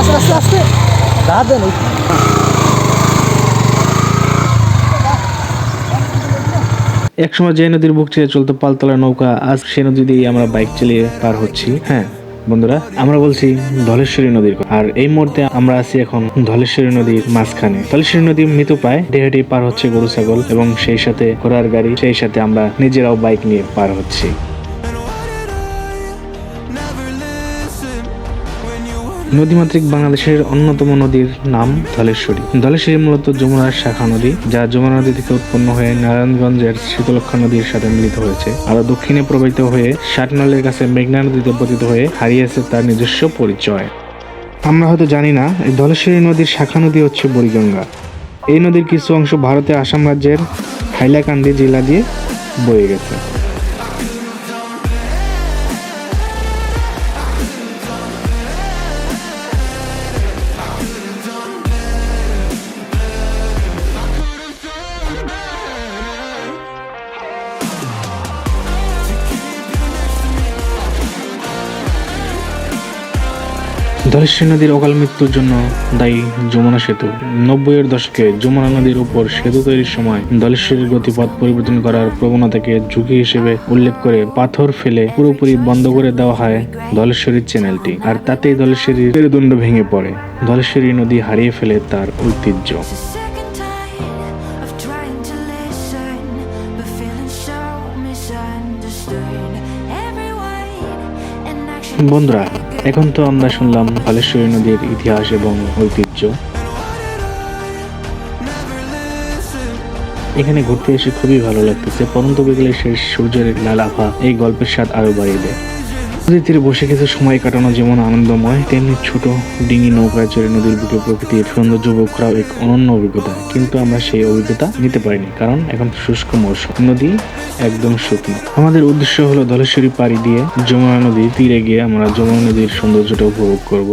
আস্তে আস্তে আস্তে দেন একসময় যে নদীর বুক ছেড়ে চলতো পালতলা নৌকা, আজ সে নদী দিয়ে আমরা বাইক চালিয়ে পার হচ্ছি। হ্যাঁ বন্ধুরা, আমরা বলছি ধলেশ্বরী নদীর আর এই মুহূর্তে আমরা আছি এখন ধলেশ্বরী নদীর মাঝখানে। ধলেশ্বরী নদী মৃত পায় দেহটি পার হচ্ছে গরু, ছাগল এবং সেই সাথে ঘোড়ার গাড়ি, সেই সাথে আমরা নিজেরাও বাইক নিয়ে পার হচ্ছি। নদীমাতৃক বাংলাদেশের অন্যতম নদীর নাম ধলেশ্বরী। ধলেশ্বরী মূলত যমুনার শাখা নদী, যা যমুনা নদী থেকে উৎপন্ন হয়ে নারায়ণগঞ্জের শীতলক্ষা নদীর সাথে মিলিত হয়েছে। আর দক্ষিণে প্রবাহিত হয়ে ষাটনলের কাছে মেঘনা নদীতে পতিত হয়ে হারিয়েছে তার নিজস্ব পরিচয়। আমরা হয়তো জানি না, এই ধলেশ্বরী নদীর শাখা নদী হচ্ছে বুড়িগঙ্গা। এই নদীর কিছু অংশ ভারতের আসাম রাজ্যের হাইলাকান্দি জেলা দিয়ে বয়ে গেছে। ধলেশ্বরী নদীর অকাল মৃত্যুর জন্য দায়ী যমুনা সেতু। নব্বইয়ের দশকে যমুনা নদীর উপর সেতু তৈরির সময় ধলেশ্বরীর গতিপথ পরিবর্তন করার প্রবণতাকে ঝুঁকি হিসেবে উল্লেখ করে পাথর ফেলে পুরোপুরি বন্ধ করে দেওয়া হয় ধলেশ্বরীর চ্যানেলটি। আর তাতেই ধলেশ্বরীর মেরুদণ্ড ভেঙে পড়ে। ধলেশ্বরী নদী হারিয়ে ফেলে তার ঐতিহ্য। বন্ধুরা, এখন তো আমরা শুনলাম ফালেশ্বরী নদীর ইতিহাস এবং ঐতিহ্য। এখানে ঘুরতে এসে খুবই ভালো লাগতেছে। পরন্ত বিকেলে শেষ সূর্যের লাল আভা এই গল্পের স্বাদ আরও বাড়িয়ে দেয়। নদীর তীরে বসে কিছু সময় কাটানো যেমন আনন্দময়, তেমনি ছোট ডিঙি নৌকায় চড়ে নদীর বুকে প্রকৃতির সৌন্দর্য উপভোগ করাও এক অনন্য অভিজ্ঞতা। কিন্তু আমরা সেই অভিজ্ঞতা নিতে পারিনি, কারণ এখন শুষ্ক মৌসুম নদী একদম শুকনো। আমাদের উদ্দেশ্য হলো ধলেশ্বরী পাড়ি দিয়ে যমুনা নদীর তীরে গিয়ে আমরা যমুনা নদীর সৌন্দর্যটা উপভোগ করব।